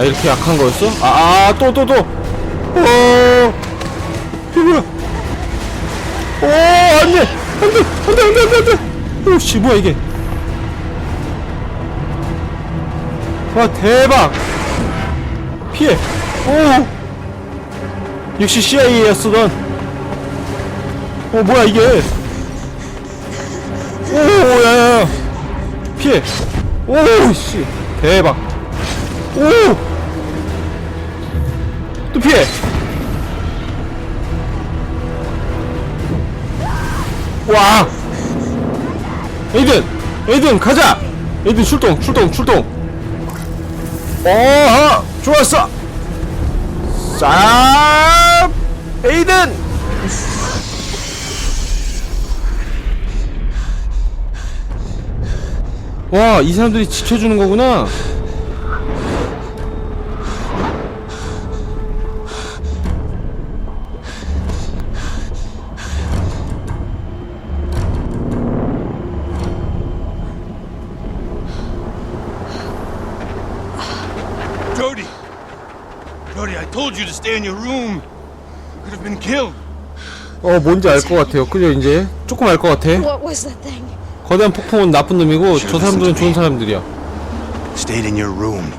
아 이렇게 약한 거였어? 아또 또 또. 어. 이게 뭐야? 오 안돼 안돼 안돼 안돼 안돼 안돼. 오씨 뭐야 이게? 와 대박. 피해. 오. 역시 CIA였어 넌. 어 뭐야 이게? 오 야야야. 피해. 오씨 대박. 오! 또 피해! 와! 에이든! 에이든 가자! 에이든 출동 출동 출동! 어허! 좋았어! 자! 에이든! 와, 이 사람들이 지켜주는 거구나. Told you to stay in your room. You could have been killed. 어, 뭔지 알 것 같아요. 그죠, 이제? 조금 알 것 같아. What was that thing? 거대한 폭풍은 나쁜 놈이고, 저 사람들은 좋은 사람들이야. Stayed in your room.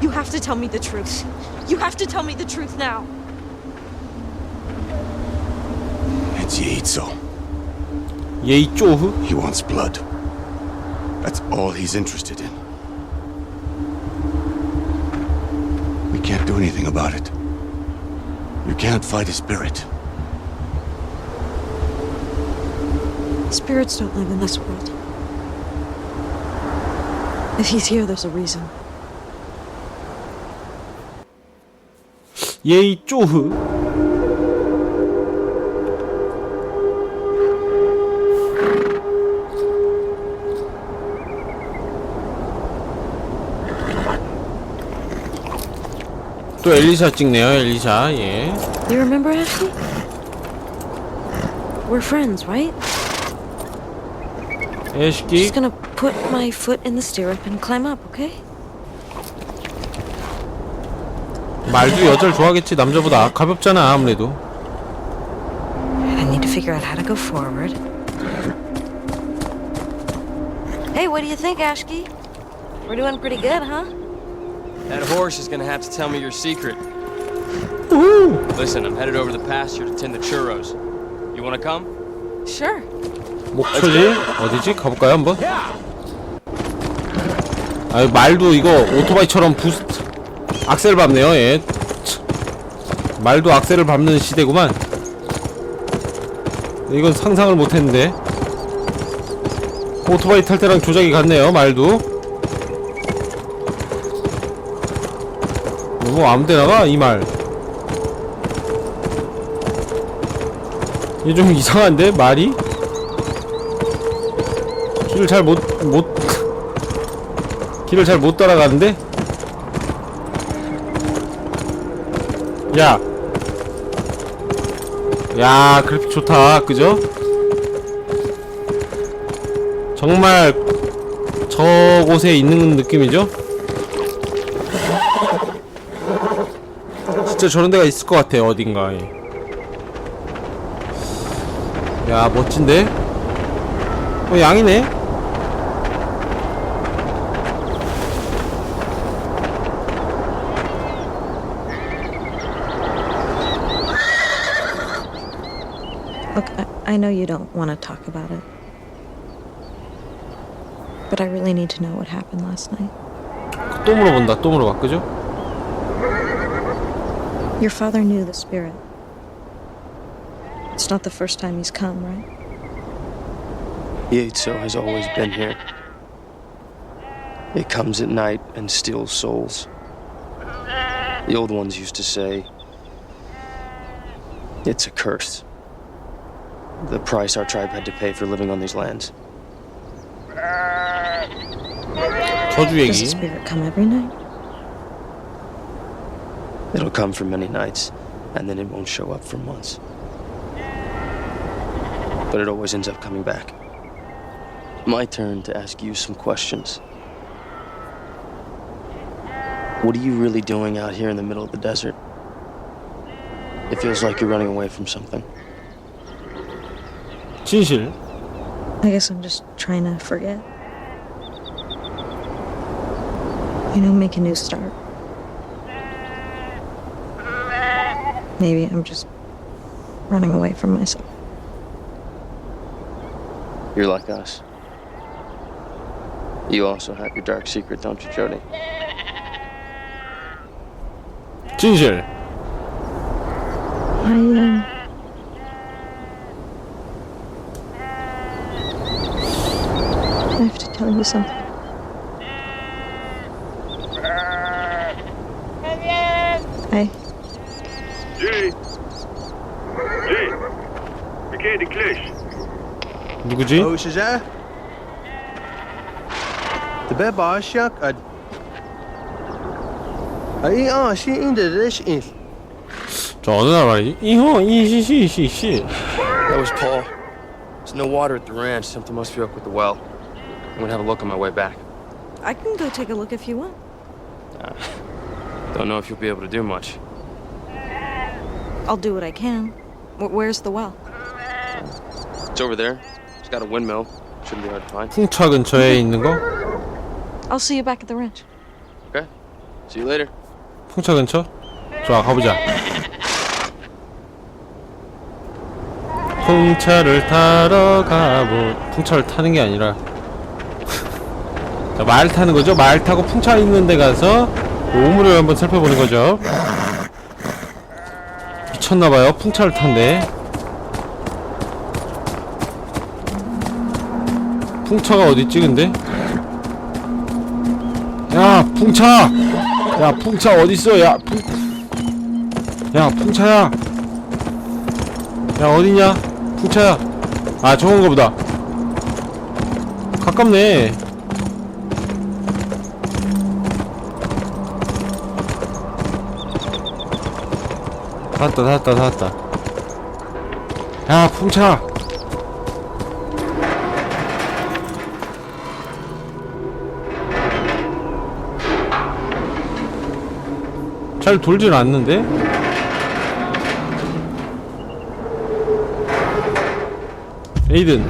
You have to tell me the truth. You have to tell me the truth now. It's Yaitzo. 예이 쪼흐? He wants blood. That's all he's interested in. We can't do anything about it. You can't fight his spirit. Spirits don't live in this world. If he's here, there's a reason. 예이 쪼흐? 또 엘리샤 찍네요, 엘리샤, 예. You remember Ashley? We're friends, right? 애쉬기. Just gonna put my foot in the stirrup and climb up, okay? 말도 여자를 좋아하겠지, 남자보다. 가볍잖아, 아무래도. I need to figure out how to go forward. Hey, what do you think, Ashki? We're doing pretty good, huh? That horse is gonna have to tell me your secret. Listen, I'm headed over to the pasture to tend the churros. You wanna come? Sure. 목표지? 어디지? 가볼까요, 한번? 아, 말도 이거 오토바이처럼 부스트, 악셀 밟네요, 예. 참. 말도 악셀을 밟는 시대구만. 이건 상상을 못했는데. 오토바이 탈 때랑 조작이 같네요, 말도. 뭐 아무데나 가, 이 말. 이게 좀 이상한데, 말이? 길을 잘 못, 못, 길을 잘 못 따라가는데? 야. 야, 그래픽 좋다. 그죠? 정말 저곳에 있는 느낌이죠? 진짜 저런 데가 있을 것 같아요, 어딘가에. 야, 멋진데? 어, 양이네? Look, I, I know you don't want to talk about it. But I really need to know what happened last night. 또 물어본다, 또 물어봐, 그죠? Your father knew the spirit. It's not the first time he's come, right? Yaitso has always been here. It comes at night and steals souls. The old ones used to say, it's a curse. The price our tribe had to pay for living on these lands. Does the spirit come every night? It'll come for many nights, and then it won't show up for months. But it always ends up coming back. My turn to ask you some questions. What are you really doing out here in the middle of the desert? It feels like you're running away from something. 진실. I guess I'm just trying to forget. You know, make a new start. Maybe I'm just running away from myself. You're like us. You also have your dark secret, don't you, Jody? 진실. I, um. I have to tell you something. Kurgucu. Koşacağız. Dibe bağışak ad. Ay an şi indiriş in. Çağırdılar var. İho, iyi şi şi şi şi. That was Paul. There's no water at the ranch. Something must be up with the well. I'm gonna have a look on my way back. I can go take a look if you want. Uh, don't know if you'll be able to do much. I'll do what I can. Where's the well? It's over there. Got a windmill. Shouldn't be hard to find. 풍차 근처에 있는 거? I'll see you back at the ranch. Okay. See you later. 풍차 근처? 좋아 가보자. 풍차를 타러 가보. 풍차를 타는 게 아니라 자, 말 타는 거죠. 말 타고 풍차 있는 데 가서 우물을 한번 살펴보는 거죠. 미쳤나봐요. 풍차를 탄대. 풍차가 어디 있지 근데? 야 풍차! 야 풍차 어딨어? 야 풍... 야 풍차야! 야 어딨냐? 풍차야! 아 저건가 보다. 가깝네. 다 왔다 다 왔다 다 왔다. 야 풍차 잘 돌질 않는데? 에이든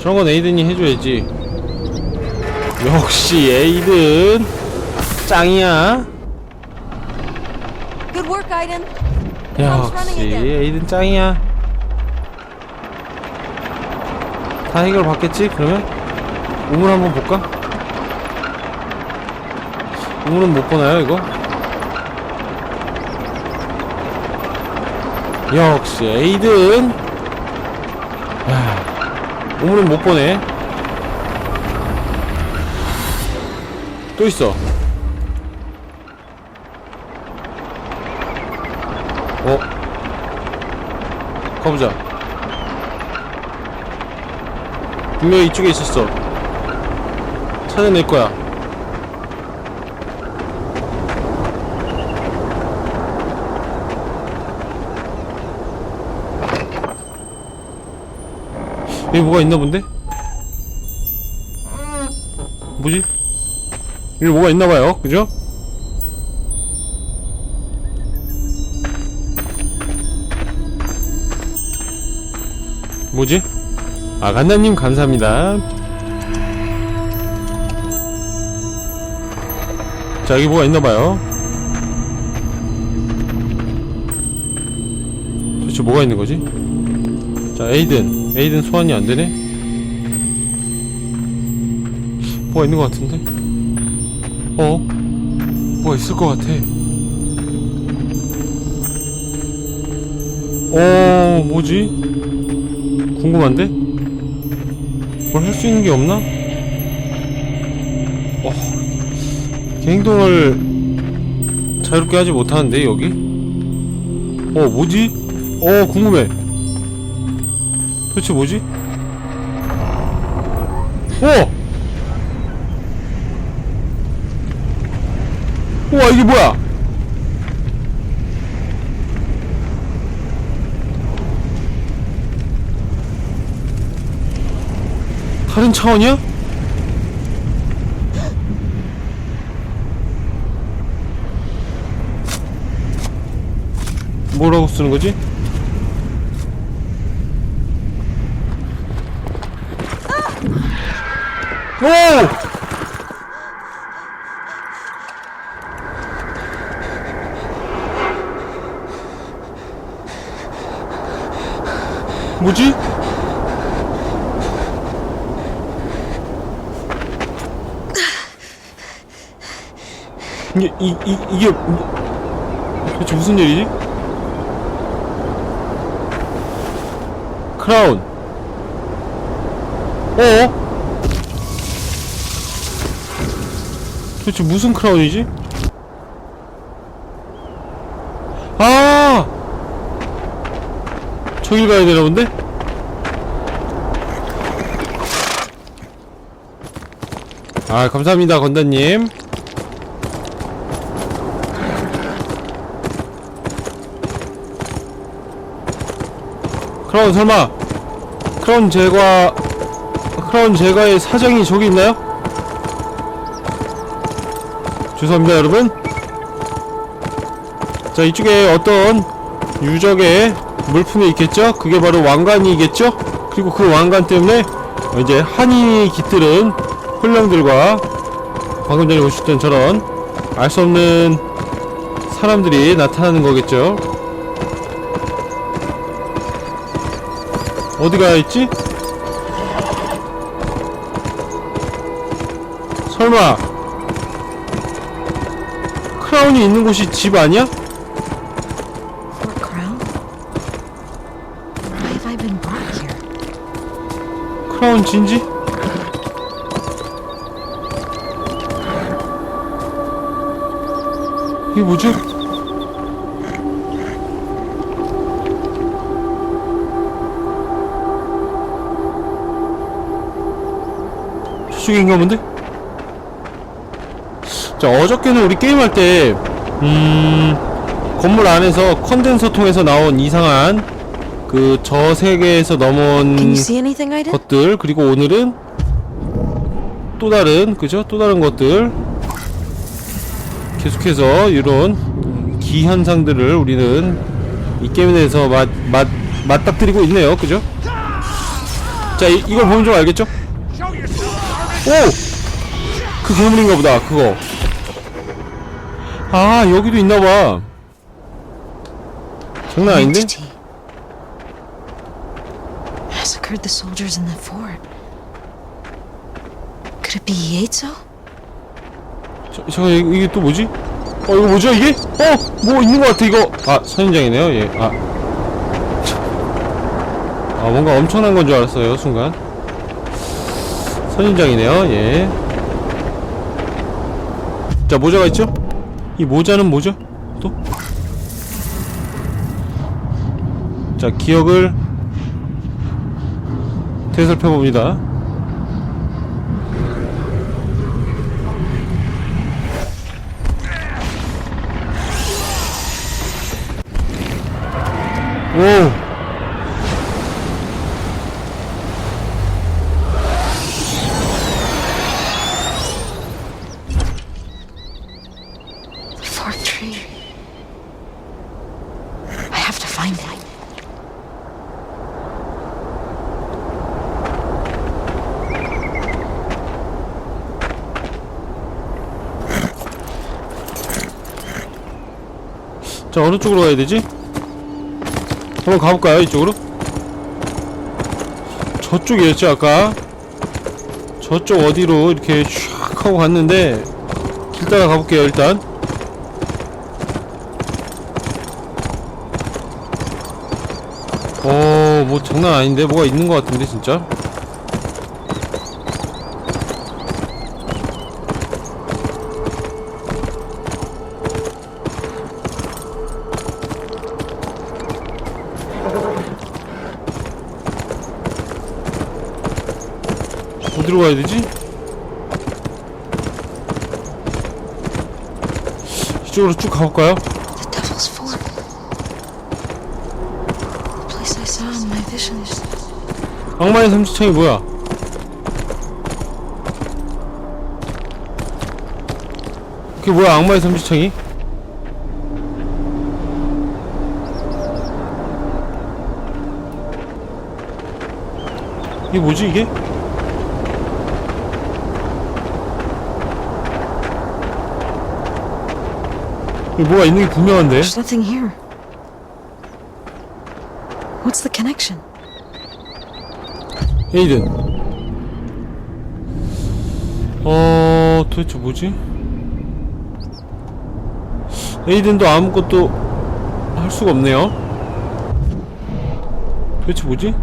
저런 건 에이든이 해줘야지 역시 에이든 짱이야. 역시 에이든 짱이야 다 해결 받겠지 그러면? 우물 한번 볼까? 우물은 못 보나요 이거? 역시 에이든. 야 우물은 못 보네. 또 있어. 어? 가보자. 분명히 이쪽에 있었어. 찾아낼 거야 여기 뭐가 있나 본데? 뭐지? 여기 뭐가 있나 봐요 그죠? 뭐지? 아 간나님 감사합니다 자 여기 뭐가 있나봐요 도대체 뭐가 있는 거지? 자 에이든 에이든 소환이 안 되네? 뭐가 있는 것 같은데? 어? 뭐가 있을 것 같아? 어 뭐지? 궁금한데? 뭘 할 수 있는 게 없나? 어 행동을 자유롭게 하지 못하는데 여기? 어 뭐지? 어 궁금해 도대체 뭐지? 오! 우와 이게 뭐야? 다른 차원이야? 뭐라고 쓰는 거지? 오! 뭐지? 이게 이, 이, 이게 뭐- 도대체 무슨 일이지? 크라운 어? 도대체 무슨 크라운이지? 아! 저길 가야 되나 본데? 아 감사합니다 건다님 크라운 설마 크라운 제과 크라운 제과의 사정이 저기 있나요? 죄송합니다 여러분 자 이쪽에 어떤 유적의 물품이 있겠죠? 그게 바로 왕관이겠죠? 그리고 그 왕관 때문에 이제 한이 깃들은 혼령들과 방금 전에 보셨던 저런 알 수 없는 사람들이 나타나는 거겠죠? 어디가 있지? 설마 크라운이 있는 곳이 집 아니야? 크라운 진지? 이게 뭐지? 저쪽인가 본데? 자 어저께는 우리 게임할 때 음... 건물 안에서 컨덴서 통해서 나온 이상한 그 저 세계에서 넘어온? 것들 그리고 오늘은 또 다른 그죠? 또 다른 것들. 계속해서 이런 기현상들을 우리는 이 게임에 대해서 맛, 맛, 맞닥뜨리고 있네요. 그죠? 자 이, 이걸 보면 좀 알겠죠? 오! 그 괴물인가 보다 그거 아 여기도 있나봐 장난 아닌데? Entity. Massacred the soldiers in the fort. Could it be Yatezo? 저, 잠깐 이게, 이게 또 뭐지? 어 이거 뭐죠 이게? 어! 뭐 있는 것 같아 이거 아 선인장이네요 예. 아. 참. 아 뭔가 엄청난 건 줄 알았어요 순간 선인장이네요 예. 자 모자가 있죠? 이 모자는 뭐죠? 또? 자 기억을 되살펴봅니다 오. The fort tree. I have to find it. 자 어느 쪽으로 가야 되지? 한번 가볼까요 이쪽으로? 저쪽이었지 아까 저쪽 어디로 이렇게 슉 하고 갔는데 길 따라 가볼게요 일단 어뭐 장난 아닌데 뭐가 있는 것 같은데 진짜 가야 되지? 이쪽으로 쭉 가볼까요? 악마의 삼지창이 뭐야? 그게 뭐야 악마의 삼지창이? 이게 뭐지 이게? 여기 뭐가 있는 게 분명한데? There's nothing here. What's the connection? 에이든 어... 도대체 뭐지? 에이든도 아무것도 할 수가 없네요 도대체 뭐지?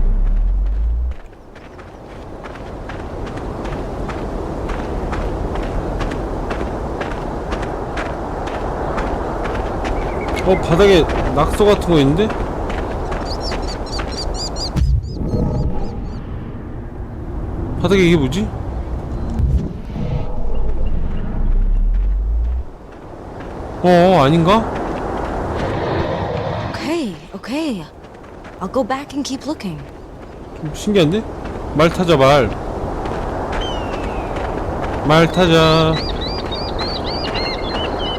어 바닥에 낙서 같은 거 있는데? 바닥에 이게 뭐지? 어 아닌가? Okay, okay. I'll go back and keep looking. 좀 신기한데? 말 타자 말. 말 타자.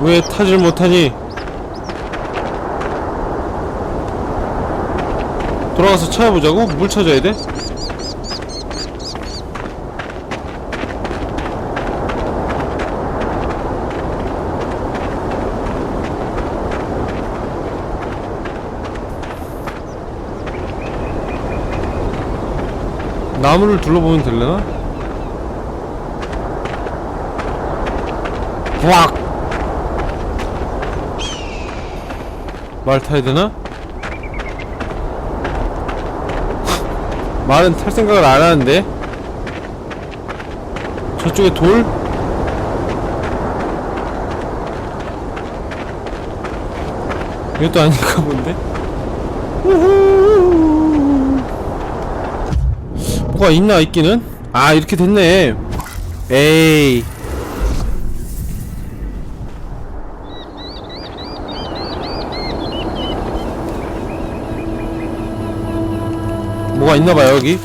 왜 타질 못하니? 돌아가서 찾아보자고? 물 찾아야 돼? 나무를 둘러보면 될려나? 부악! 말 타야 되나? 말은 탈 생각을 안 하는데 저쪽에 돌? 이것도 아닌가 본데? 뭐가 있나 있기는? 아 이렇게 됐네 에이 있나봐요 여기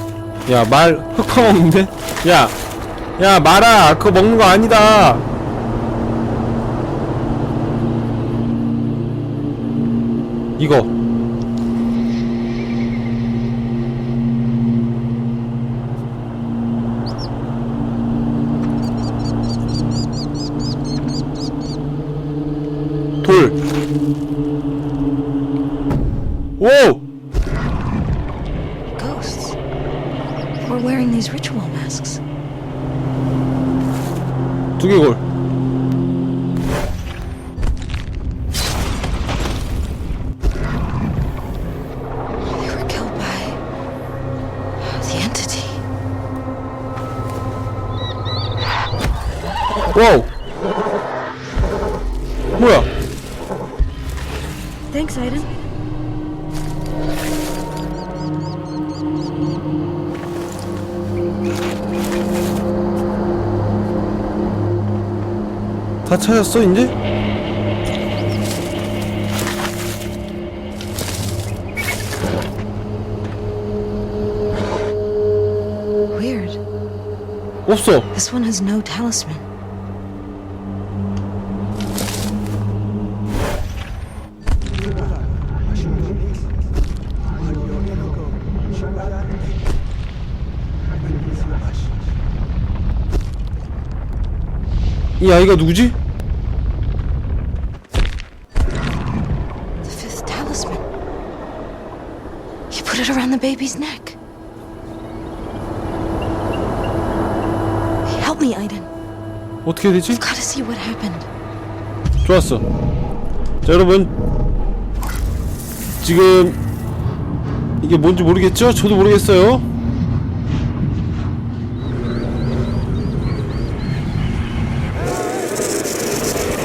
야 말 흙 파먹는데? 야! 야 말아 그거 먹는 거 아니다 이거 와우. 뭐야? Thanks, Aiden. 다 찾았어 이제? Weird. 없어. This one has no talisman. 이 아이가 누구지? The fifth talisman. He put it around the baby's neck. Help me, Aiden. 어떻게 해야 되지? Gotta see what happened. 좋았어. 자 여러분 지금 이게 뭔지 모르겠죠? 저도 모르겠어요.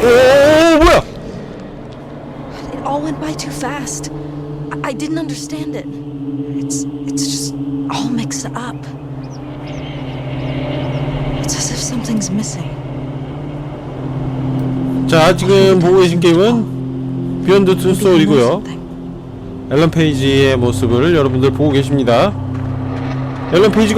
오, 뭐야? It all went by too fast. I, didn't understand it. It's it's just all mixed up. It's as if something's missing. 자 지금 보고 계신 게임은 비욘드 투 소울이고요. 앨런 페이지의 모습을 여러분들 보고 계십니다. 앨런 페이지가